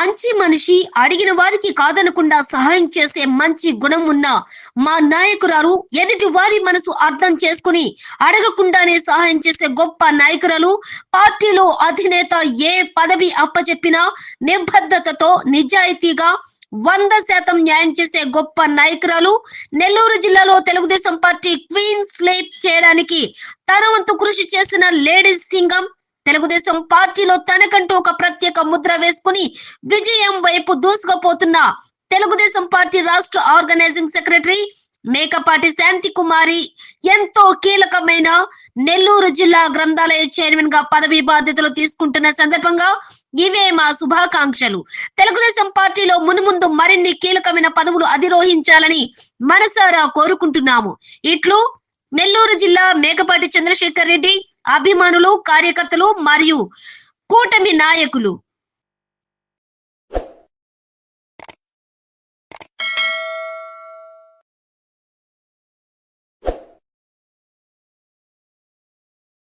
మంచి మనిషి అడిగిన వారికి కాదనకుండా సహాయం చేసే మంచి గుణం ఉన్న మా నాయకురాలు ఎదుటి వారి మనసు అర్థం చేసుకుని అడగకుండానే సహాయం చేసే గొప్ప నాయకురాలు పార్టీలో అధినేత ఏ పదవి అప్పచెప్పినా నిబద్ధతతో నిజాయితీగా వంద శాతం న్యాయం చేసే గొప్ప నాయకురాలు నెల్లూరు జిల్లాలో తెలుగుదేశం పార్టీ క్వీన్ స్లీప్ చేయడానికి తన వంతు కృషి చేసిన లేడీస్ సింగం తెలుగుదేశం పార్టీలో తనకంటూ ఒక ప్రత్యేక ముద్ర వేసుకుని విజయం వైపు దూసుకుపోతున్న తెలుగుదేశం పార్టీ రాష్ట్ర ఆర్గనైజింగ్ సెక్రటరీ మేకపాటి శాంతి కుమారి ఎంతో కీలకమైన నెల్లూరు జిల్లా గ్రంథాలయ చైర్మన్గా పదవి బాధ్యతలు తీసుకుంటున్న సందర్భంగా ఇవే మా శుభాకాంక్షలు. తెలుగుదేశం పార్టీలో మునుముందు మరిన్ని కీలకమైన పదవులు అధిరోహించాలని మనసారా కోరుకుంటున్నాము. ఇట్లు నెల్లూరు జిల్లా మేకపాటి చంద్రశేఖర్ రెడ్డి అభిమానులు కార్యకర్తలు మరియు కూటమి నాయకులు.